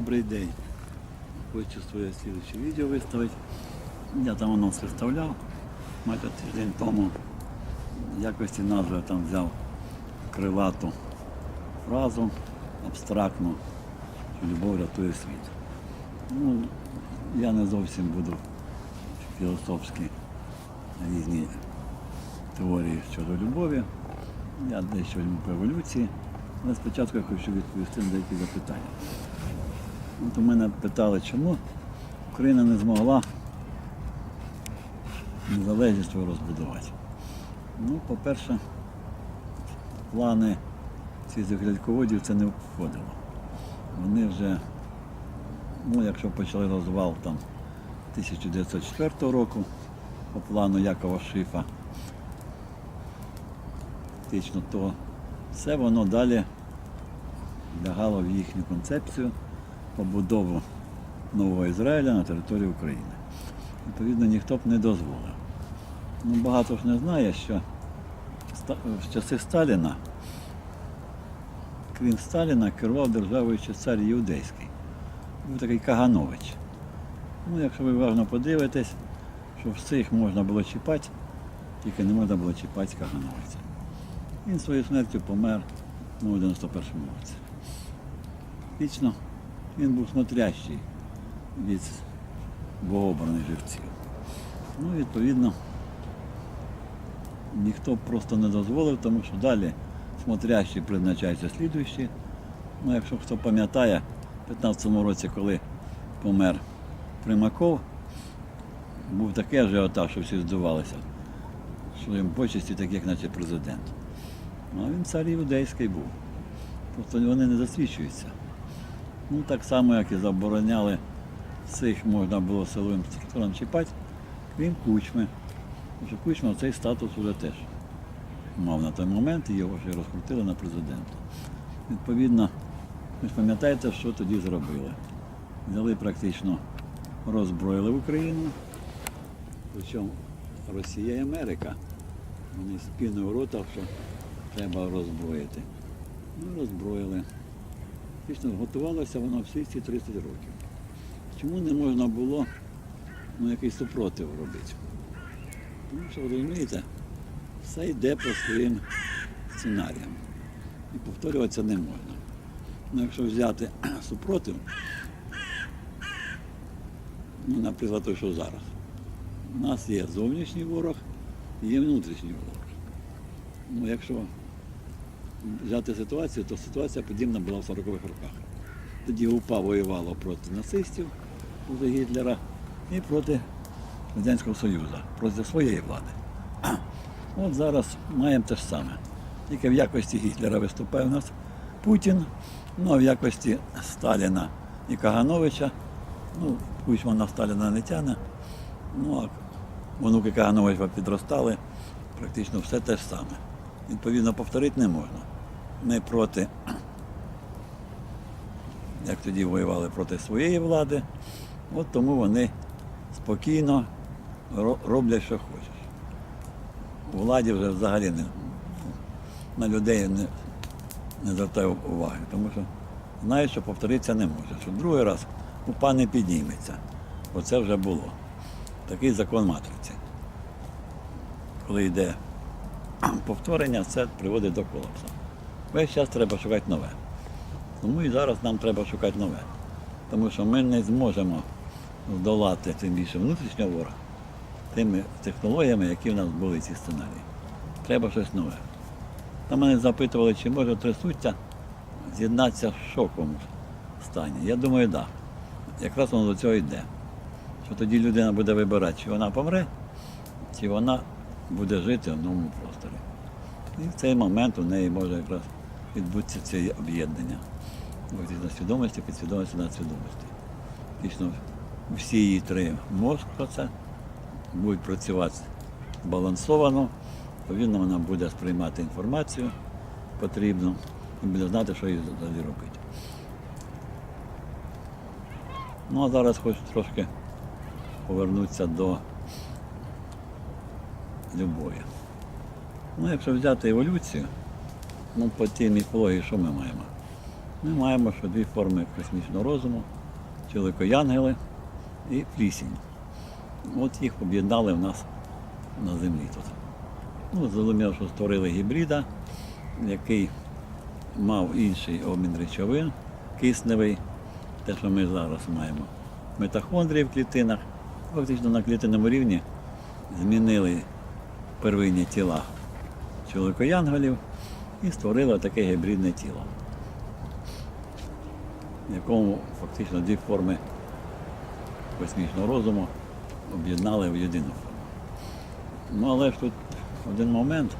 Добрий день. Хочу своє слідче відео виставити. Я там анонс виставляв майже тиждень тому. Якості назви там взяв крилату фразу абстрактну, що любов рятує світ. Ну, я не зовсім буду філософські різні теорії щодо любові. Я дещо по еволюції. Але спочатку я хочу відповісти на деякі запитання. От у мене питали, чому Україна не змогла незалежність розбудувати. Ну, по-перше, плани цих глядководів це не входило. Вони вже, ну, якщо почали розвал там 1904 року по плану Якова Шифа, фактично, то все воно далі лягало в їхню концепцію побудову нового Ізраїля на території України. Відповідно, ніхто б не дозволив. Ну, багато ж не знає, що в часи Сталіна, крім Сталіна, керував державою ще цар Іудейський. Був такий Каганович. Ну, якщо ви уважно подивитесь, що всіх можна було чіпати, тільки не можна було чіпати Кагановиця. Він своєю смертю помер ну, у 91-му році. Фактично, він був смотрящий від богообраних живців. Ну, відповідно, ніхто просто не дозволив, тому що далі смотрящі призначаються слідуючі. Ну, якщо хто пам'ятає, в 15-му році, коли помер Примаков, був такий ажіотаж, що всі здивувалися, що їм почесті таких, як наче президент. Ну, а він цар іудейський був. Просто вони не засвідчуються. Ну, так само, як і забороняли всіх можна було силовим структурам чіпати, крім кучми. Що кучма цей статус вже теж мав на той момент і його ще розкрутили на президента. Відповідно, ви ж пам'ятаєте, що тоді зробили? Взяли практично, роззброїли Україну, причому Росія і Америка. Вони піною в рота, що треба роззброїти. Ну, роззброїли. Фактично готувалося воно всі ці 30 років. Чому не можна було ну, якийсь супротив робити? Тому що, розумієте, все йде по своїм сценаріям. І повторюватися не можна. Ну, якщо взяти супротив, ну, наприклад, той, що зараз. У нас є зовнішній ворог і є внутрішній ворог. Ну, якщо взяти ситуацію, то ситуація подібна була в 40-х роках. Тоді УПА воювала проти нацистів, проти Гітлера і проти Радянського Союзу, проти своєї влади. От зараз маємо те ж саме. Тільки в якості Гітлера виступає у нас Путін, ну а в якості Сталіна і Кагановича, ну, Кучма на Сталіна не тяне, ну а онуки Кагановича підростали, практично все те ж саме. Відповідно, повторити не можна. Ми проти, як тоді воювали проти своєї влади, от тому вони спокійно роблять, що хочеш. У владі вже взагалі не, на людей не, не звертає уваги, тому що знають, що повторитися не може, що другий раз упа не підніметься. Оце вже було. Такий закон матриці. Коли йде повторення, це приводить до колапсу. Весь час треба шукати нове. Тому і зараз нам треба шукати нове. Тому що ми не зможемо здолати тим більше внутрішнього ворога тими технологіями, які в нас були ці сценарії. Треба щось нове. Там мене запитували, чи може трясуться з'єднатися в шоковому стані. Я думаю, так. Да. Якраз воно до цього йде. Що тоді людина буде вибирати, чи вона помре, чи вона буде жити в новому. І в цей момент у неї може якраз відбутися це об'єднання. На свідомості, підсвідомості, надсвідомості. Фактично всі її три мозку це будуть працювати збалансовано, відповідно вона буде сприймати інформацію потрібну і буде знати, що їй далі робити. Ну а зараз хочу трошки повернутися до любові. Ну, якщо взяти еволюцію, ну по тій міфології, що ми маємо? ми маємо що дві форми космічного розуму, чоловікоянгели і плісінь. От їх об'єднали в нас на землі тут. Ну, зрозуміло, що створили гібрида, який мав інший обмін речовин, кисневий, те, що ми зараз маємо. Митохондрії в клітинах, фактично на клітинному рівні змінили первинні тіла чоловікоянголів і створили таке гібридне тіло, в якому фактично дві форми космічного розуму об'єднали в єдину форму. Ну, але ж тут один момент,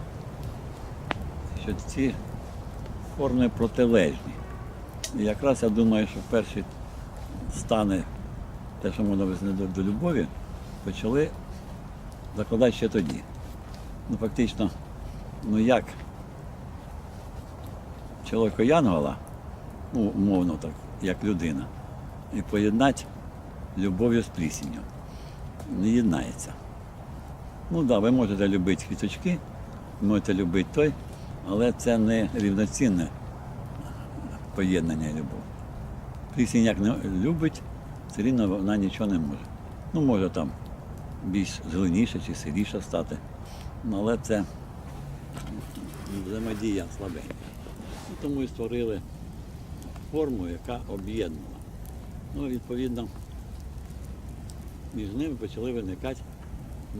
що ці форми протилежні. І якраз я думаю, що перші стани, те, що можна визнати до любові, почали закладати ще тоді. Ну, фактично, ну як чоловіка Янгола, ну, умовно так, як людина, і поєднати любов'ю з плісінню. Не єднається. Ну так, да, ви можете любити квіточки, можете любити той, але це не рівноцінне поєднання любов. Плісінь як не любить, все рівно вона нічого не може. Ну, може там більш зеленіше чи сиріше стати. Але це взаємодія слабенька. Ну, тому і створили форму, яка об'єднала. Ну, відповідно, між ними почали виникати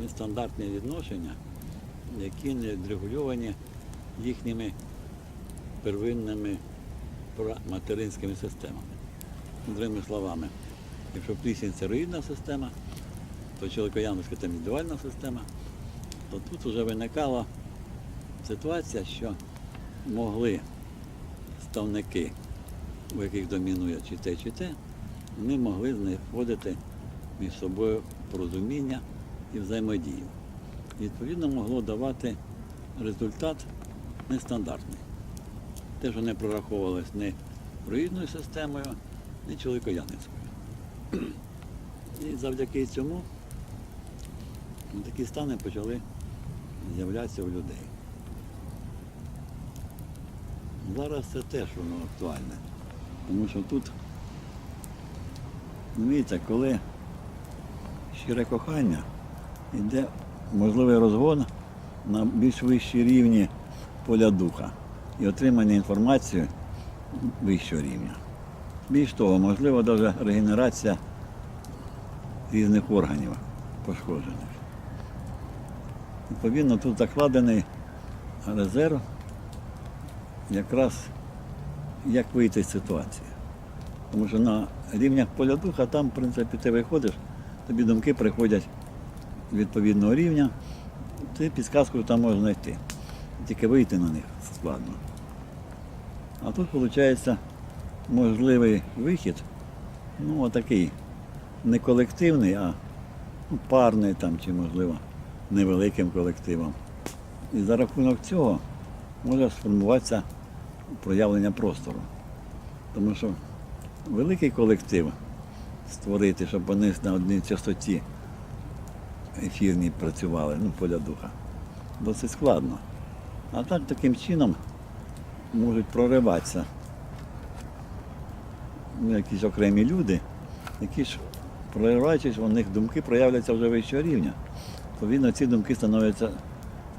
нестандартні відношення, які не відрегульовані їхніми первинними материнськими системами. Другими словами, якщо плісінь це роїдна система, то чоловікоянська це індивідуальна система, то тут вже виникала ситуація, що могли ставники, у яких домінує чи те, чи те, вони могли знаходити між собою порозуміння і взаємодію. Відповідно, могло давати результат нестандартний. Те, що не прораховувалось ні проїзною системою, ні чоловікояницькою. І завдяки цьому такі стани почали з'являтися у людей. Зараз це теж воно актуальне. Тому що тут, дивіться, коли щире кохання йде можливий розгон на більш вищі рівні поля духа і отримання інформації вищого рівня. Більш того, можливо, навіть регенерація різних органів пошкоджених. Відповідно, тут закладений резерв якраз як вийти з ситуації. Тому що на рівнях поля духа там, в принципі, ти виходиш, тобі думки приходять відповідного рівня, ти підказку там можна знайти. Тільки вийти на них складно. А тут, виходить, можливий вихід, ну, отакий, не колективний, а ну, парний там, чи, можливо, невеликим колективом. І за рахунок цього може сформуватися проявлення простору. Тому що великий колектив створити, щоб вони на одній частоті ефірній працювали, ну, поля духа, досить складно. А так таким чином можуть прориватися ну, якісь окремі люди, які ж прориваючись, у них думки проявляться вже вищого рівня. Відповідно, ці думки становляться,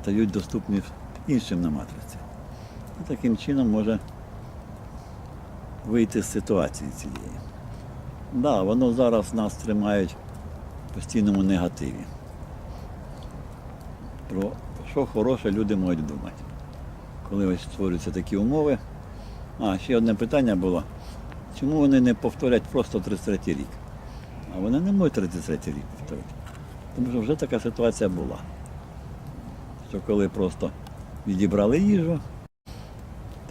стають доступні іншим на матриці. І таким чином може вийти з ситуації цієї. Да, воно зараз нас тримають в постійному негативі. Про що хороше люди можуть думати, коли ось створюються такі умови. А, ще одне питання було. Чому вони не повторять просто 33 рік? А вони не можуть 33 рік повторити. Тому що вже така ситуація була. Що коли просто відібрали їжу,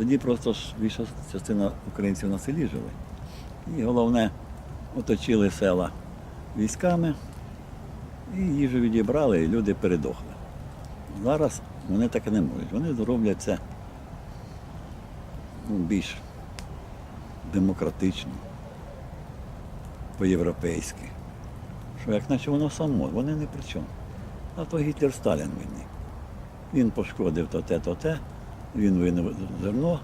тоді просто ж більша частина українців на селі жили. І головне, оточили села військами, і їжу відібрали, і люди передохли. Зараз вони так і не можуть. Вони зроблять це ну, більш демократично, по-європейськи. Що як наче воно само, вони не при чому. А то Гітлер Сталін винний. Він пошкодив то те, то те, він винив зерно.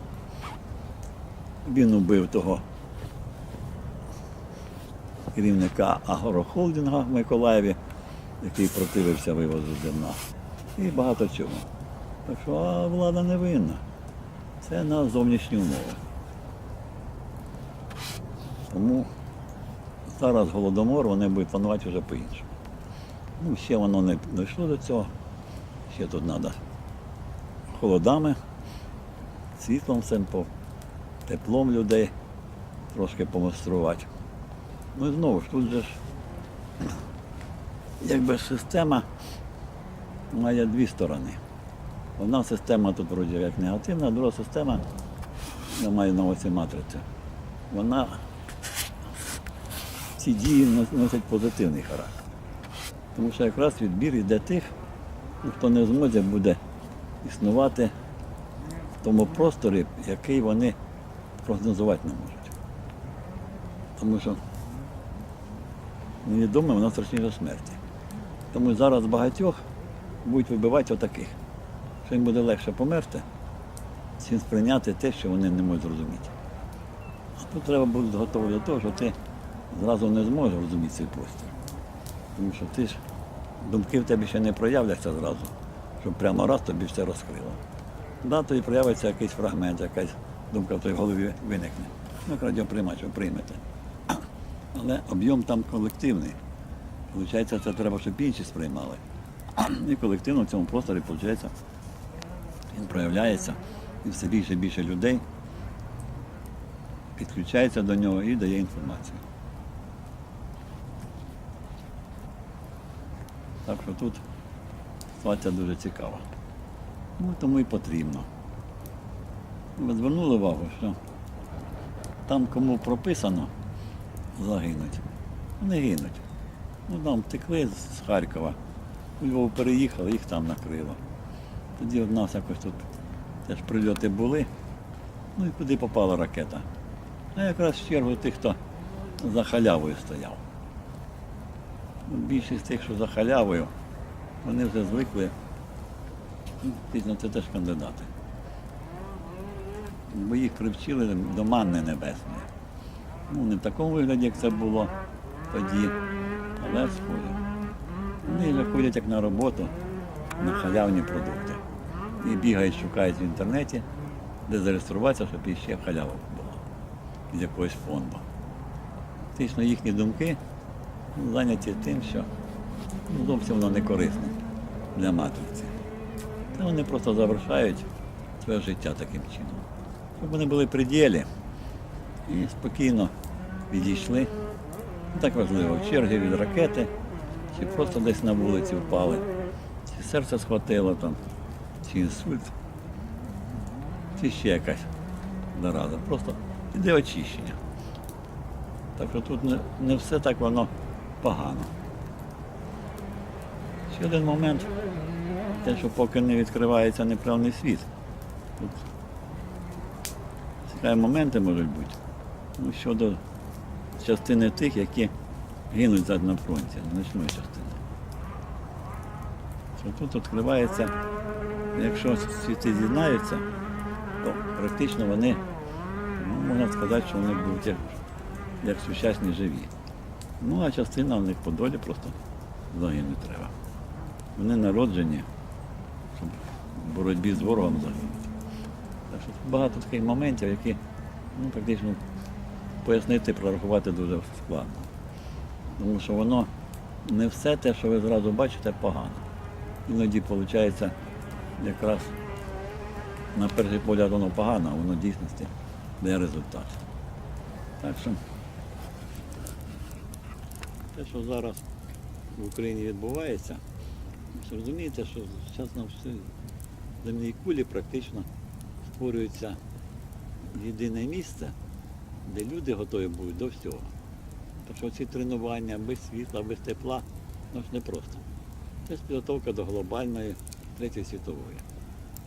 Він убив того керівника агрохолдинга в Миколаєві, який противився вивозу зерна. І багато чого. Так що а влада не винна. Це на зовнішні умови. Тому зараз голодомор вони будуть планувати вже по-іншому. Ну, ще воно не дійшло до цього. Ще тут треба холодами, світлом цим, по- теплом людей трошки помаструвати. Ну і знову ж тут же ж якби система має дві сторони. Одна система тут вроді як негативна, друга система, я маю на увазі матриця, вона ці дії нос- носять позитивний характер. Тому що якраз відбір йде тих, хто не в змозі буде існувати тому просторі, який вони прогнозувати не можуть. Тому що невідоме воно страшніше смерті. Тому зараз багатьох будуть вибивати отаких. Що їм буде легше померти, чим сприйняти те, що вони не можуть зрозуміти. А тут треба бути готовий до того, що ти зразу не зможеш розуміти цей простір. Тому що ти ж думки в тебе ще не проявляться зразу, щоб прямо раз тобі все розкрило. Да, тоді проявиться якийсь фрагмент, якась думка в твоїй голові виникне. Ну, радіоприймач, ви приймете. Але об'єм там колективний. Получається, це треба, щоб інші сприймали. І колективно в цьому просторі, виходить, він проявляється, і все більше і більше людей підключається до нього і дає інформацію. Так що тут ситуація дуже цікава. Ну, тому і потрібно. Ви звернули увагу, що там, кому прописано загинуть, вони гинуть. Ну, там втекли з Харкова, у Львов переїхали, їх там накрило. Тоді в нас якось тут теж прильоти були. Ну і куди попала ракета. А якраз в чергу тих, хто за халявою стояв. Більшість тих, що за халявою, вони вже звикли. Пізно це теж кандидати. Бо їх привчили до манни небесної. Ну, не в такому вигляді, як це було тоді, але схоже. Вони вже ходять як на роботу на халявні продукти. І бігають, шукають в інтернеті, де зареєструватися, щоб іще халява була з якогось фонду. Фактично їхні думки зайняті тим, що ну, зовсім воно не корисне для матриці. Та вони просто завершають своє життя таким чином. Щоб вони були при ділі і спокійно відійшли. Не так важливо, черги від ракети, чи просто десь на вулиці впали, чи серце схватило там, чи інсульт, чи ще якась зараза. Просто іде очищення. Так що тут не, не все так воно погано. Ще один момент, те, що поки не відкривається неправний світ. Цікаві моменти можуть бути. Ну, щодо частини тих, які гинуть зараз на фронті, значної частини. Що тут відкривається, якщо світи з'єднаються, то практично вони, ну, можна сказати, що вони будуть як, як сучасні живі. Ну, а частина в них по долі просто загинути треба. Вони народжені, в боротьбі з ворогом загинути. Так що багато таких моментів, які ну, практично пояснити, прорахувати дуже складно. Тому що воно не все те, що ви зразу бачите, погано. Іноді виходить якраз на перший погляд воно погано, а воно в дійсності дає результат. Так що те, що зараз в Україні відбувається, розумієте, що зараз на всій земній кулі практично створюється єдине місце, де люди готові будуть до всього. Тому що ці тренування без світла, без тепла, ну ж не просто. Це підготовка до глобальної третьої світової.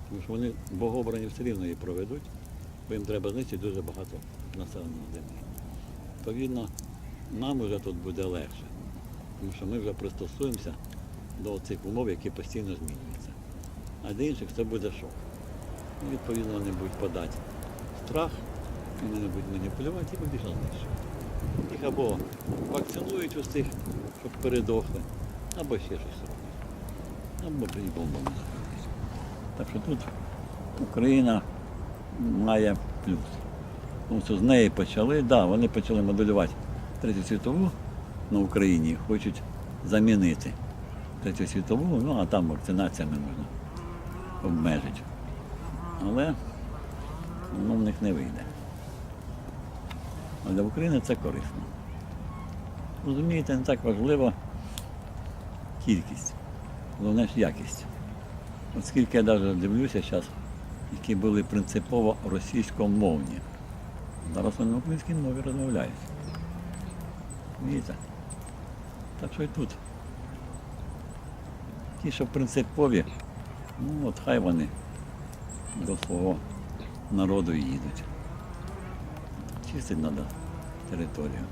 Тому що вони богообрані все рівно її проведуть, бо їм треба знищити дуже багато населеного землі. Відповідно, нам вже тут буде легше, тому що ми вже пристосуємося до цих умов, які постійно змінюються. А для інших це буде шок. Ну, відповідно, вони будуть подати страх Вони любить маніпулювати і побіжав знищувати. Їх або вакцинують усіх, щоб передохли, або ще щось роблять. Або бомбами заходять. Так що тут Україна має плюс. Тому що з неї почали, так, да, вони почали моделювати Третю світову на Україні, хочуть замінити Третю світову, ну а там вакцинаціями можна обмежити. Але воно в них не вийде. А для України це корисно. Розумієте, не так важлива кількість, головне ж якість. От скільки я навіть дивлюся зараз, які були принципово російськомовні. Зараз вони на українській мові розмовляють. Розумієте? Так що і тут. Ті, що принципові, ну от хай вони до свого народу їдуть. Чистить треба територію.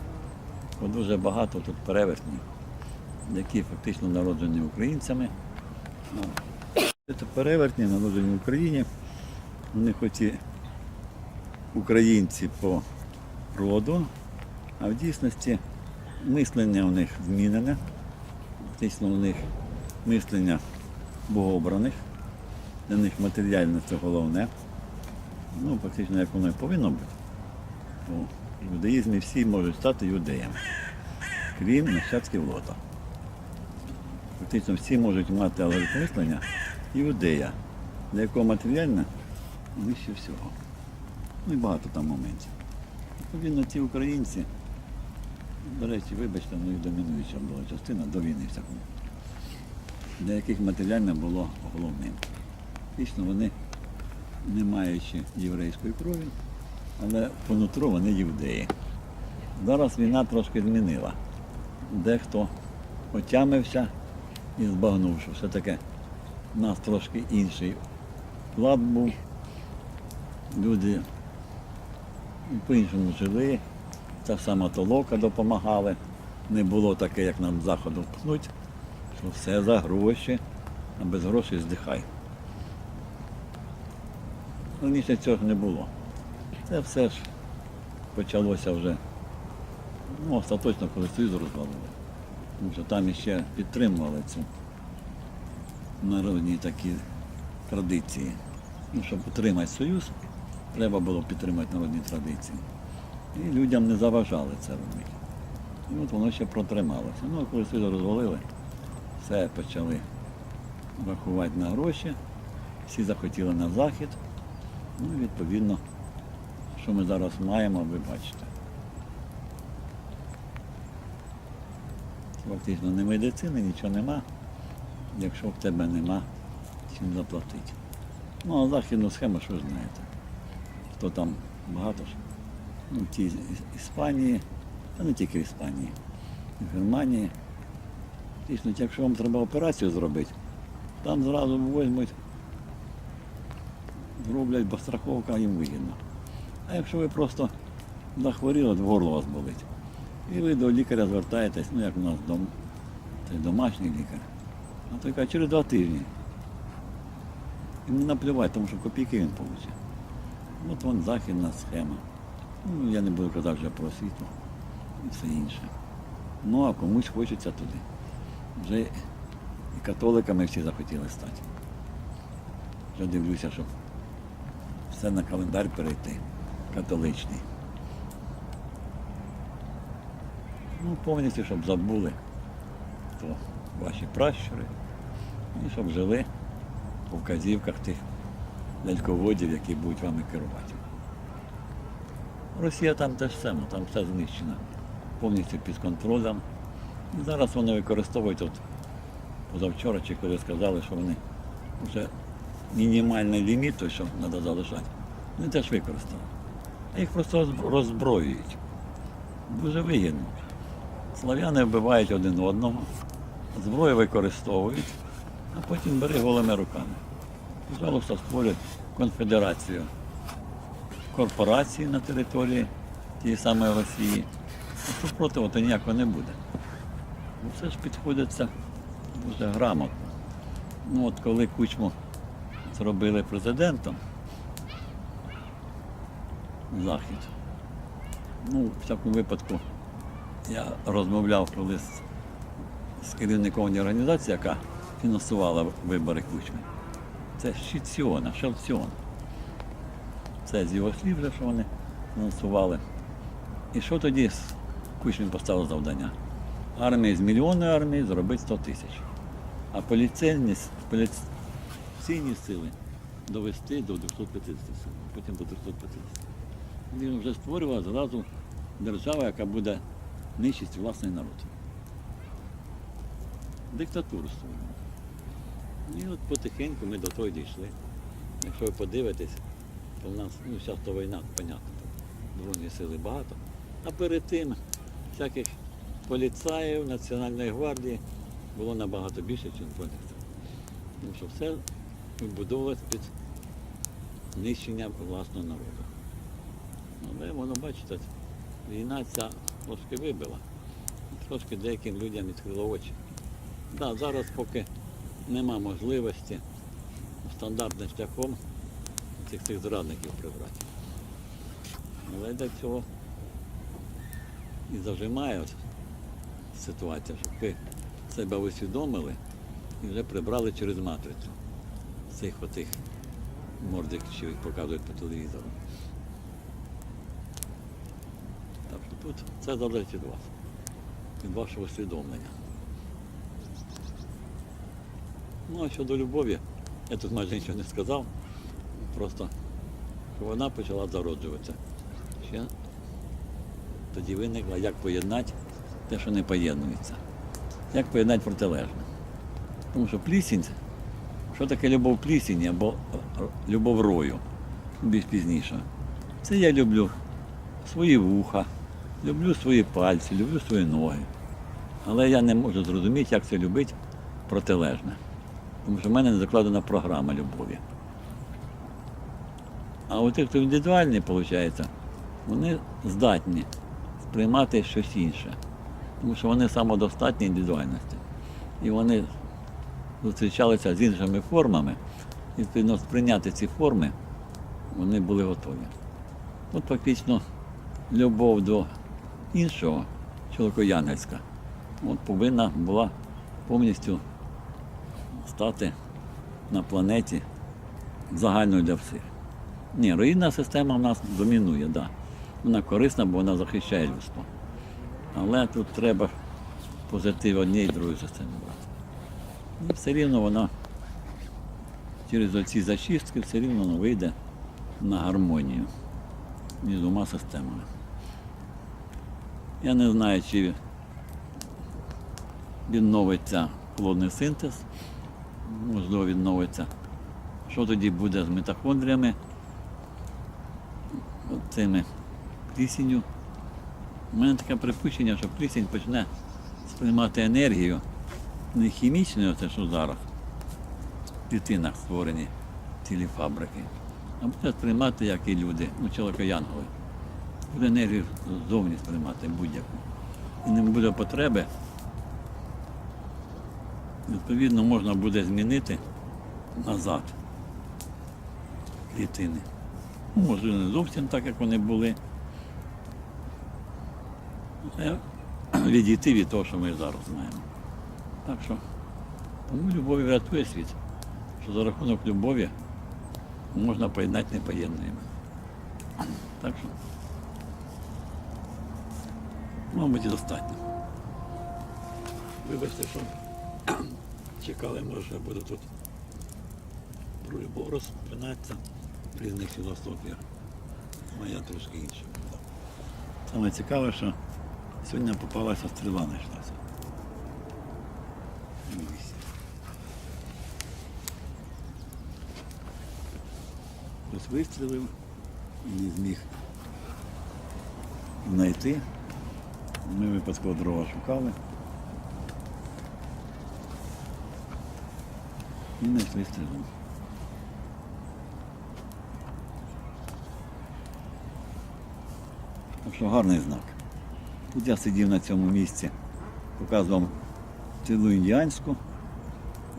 Бо дуже багато тут перевертнів, які фактично народжені українцями. Ну, Це перевертні, народжені в Україні. Вони хоч і українці по роду, а в дійсності мислення у них змінене. Фактично у них мислення богообраних, для них матеріальне це головне. Ну, фактично, як воно і повинно бути. В юдаїзмі всі можуть стати юдеями, крім нащадків лота. Фактично всі можуть мати алгоритм мислення іудея, для якого матеріальне вище всього. Ну і багато там моментів. Відповідно, ці українці, до речі, вибачте, ну і домінуюча була частина до війни всякому, для яких матеріальне було головним. Фактично вони, не маючи єврейської крові, але по нутру вони євдеї. Зараз війна трошки змінила. Дехто отямився і збагнув, що все-таки у нас трошки інший лад був. Люди по-іншому жили, та сама толока допомагали. Не було таке, як нам заходу пхнуть, що все за гроші, а без грошей здихай. Раніше цього не було. Це все ж почалося вже ну, остаточно, коли Союз розвалили. Тому що там іще підтримували цю народні такі традиції. Ну, щоб утримати Союз, треба було підтримати народні традиції. І людям не заважали це робити. І от воно ще протрималося. Ну, а коли Союз розвалили, все почали рахувати на гроші, всі захотіли на захід. Ну і відповідно, що ми зараз маємо, ви бачите. Фактично не медицини, нічого нема, якщо в тебе нема чим заплатити. Ну, а західну схему, що ж знаєте. Хто там багато ж. Ну, ті з Іспанії, та не тільки в Іспанії, в Германії. Фактично, якщо вам треба операцію зробити, там зразу візьмуть, зроблять, бо страховка їм вигідна. А якщо ви просто захворіли, от горло вас болить, і ви до лікаря звертаєтесь, ну як у нас дом, це домашній лікар, а той каже, через два тижні. Йому наплювати, тому що копійки він получить. От вон західна схема. Ну, я не буду казати вже про освіту і все інше. Ну, а комусь хочеться туди. Вже і католиками всі захотіли стати. Вже дивлюся, щоб все на календар перейти, католичний. Ну, повністю, щоб забули, хто ваші пращури, і щоб жили по вказівках тих ляльководів, які будуть вами керувати. Росія там те ж саме, там все знищено, повністю під контролем. Зараз вони використовують от позавчора, чи коли сказали, що вони вже мінімальний ліміт, той, що треба залишати, вони теж використали. А їх просто роззброюють. Дуже вигідно. Слав'яни вбивають один одного, зброю використовують, а потім бери голими руками. Пожалуйста, створюють конфедерацію корпорацій на території тієї самої Росії. Супротиву то ніякого не буде. Ну, Все ж підходиться дуже грамотно. Ну от коли Кучму зробили президентом, захід. Ну, в всякому випадку, я розмовляв коли з, керівником організації, яка фінансувала вибори Кучми. Це Шіціона, Шелціон. Це з його слів, що вони фінансували. І що тоді Кучмін поставив завдання? Армії з мільйонної армії зробити 100 тисяч. А поліцейні, поліційні сили довести до 250 сил, потім до 350. Він вже створював зразу державу, яка буде нищити власний народ. Диктатуру створював. І от потихеньку ми до того дійшли. Якщо ви подивитесь, то в нас, ну зараз то війна, понятно, Збройні сили багато. А перед тим всяких поліцаїв, Національної гвардії було набагато більше, ніж сил. Тому що все вибудовувалось під нищення власного народу. Але воно, бачите, війна ця трошки вибила. Трошки деяким людям відкрило очі. Да, зараз поки нема можливості стандартним шляхом цих цих зрадників прибрати. Але для цього і зажимає от ситуація, щоб ви себе усвідомили і вже прибрали через матрицю цих отих мордик, що їх показують по телевізору. Так що тут це залежить від вас, від вашого усвідомлення. Ну а щодо любові, я тут майже нічого не сказав, просто що вона почала зароджуватися. Ще тоді виникло, як поєднати те, що не поєднується. Як поєднати протилежне. Тому що плісінь, що таке любов плісінь або любов рою, більш пізніше. Це я люблю свої вуха, люблю свої пальці, люблю свої ноги. Але я не можу зрозуміти, як це любить протилежне. Тому що в мене не закладена програма любові. А у тих, хто індивідуальний, виходить, вони здатні сприймати щось інше. Тому що вони самодостатні індивідуальності. І вони зустрічалися з іншими формами, і відповідно сприйняти ці форми вони були готові. От фактично любов до іншого, чоловікоянгельська, повинна була повністю стати на планеті загальною для всіх. Ні, руїнна система в нас домінує. Да. Вона корисна, бо вона захищає людство. Але тут треба позитив однієї і другої системи брати. І все рівно вона через оці зачистки все рівно воно вийде на гармонію між двома системами. Я не знаю, чи відновиться плодний синтез, можливо, відновиться. Що тоді буде з митохондріями, от цими плісінню. У мене таке припущення, що плісінь почне сприймати енергію не хімічною, це що зараз в клітинах створені цілі фабрики, а буде сприймати, як і люди, ну, чоловікоянголи. Буде енергію ззовні сприймати будь-яку. І не буде потреби. Відповідно, можна буде змінити назад клітини. Ну, Можливо, не зовсім так, як вони були. Але відійти від того, що ми зараз знаємо. Так що, тому любові врятує світ, що за рахунок любові можна поєднати непоєднуємо. Так що, мабуть, достатньо. Вибачте, що чекали, може, я буду тут про любов розпинатися різних філософіях. Моя трошки інша була. Саме цікаве, що сьогодні попалася стріла знайшлася. Хтось вистрілив і не зміг знайти. Ми випадково дрова шукали. І знайшли стрілу. Так що гарний знак. Тут я сидів на цьому місці, показував цілу індіанську.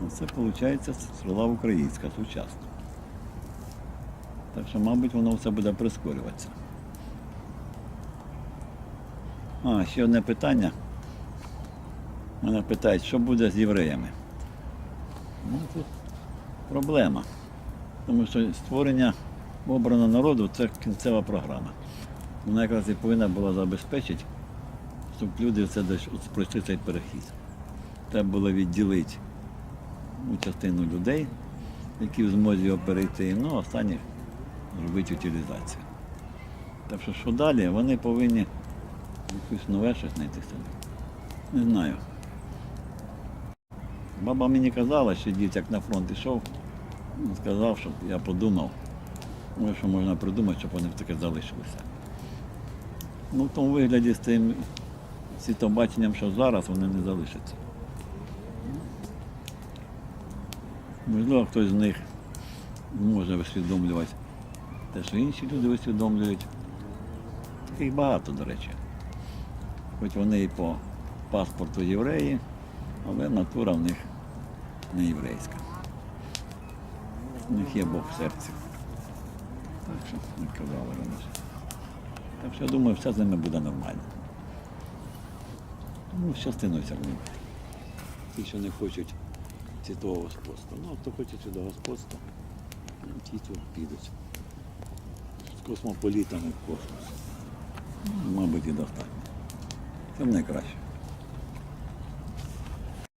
А Це виходить стріла українська, сучасна. Так що, мабуть, воно все буде прискорюватися. А, ще одне питання. Мене питають, що буде з євреями. Ну, тут проблема. Тому що створення обраного народу це кінцева програма. Вона якраз і повинна була забезпечити, щоб люди от пройшли цей перехід. Треба було відділити ну, частину людей, які в змозі його перейти, ну, а останніх зробити утилізацію. Так що, що далі, вони повинні якусь нове щось знайти собі. Не знаю. Баба мені казала, що дід як на фронт йшов, сказав, щоб я подумав, що можна придумати, щоб вони таке залишилися. Ну, в тому вигляді з тим світобаченням, що зараз, вони не залишаться. Можливо, хтось з них може усвідомлювати те, що інші люди усвідомлюють. Таких багато, до речі. Хоч вони і по паспорту євреї, але натура в них не єврейська. У них є Бог в серці. Так що, як казали раніше. Так що я думаю, все з ними буде нормально. Ну, з частиною все. Ті, що не хочуть світового господства. Ну, хто хоче сюди господства, ну, ті тут підуть. З космополітами в космос. Ну, Мабуть, і достатньо. Це найкраще.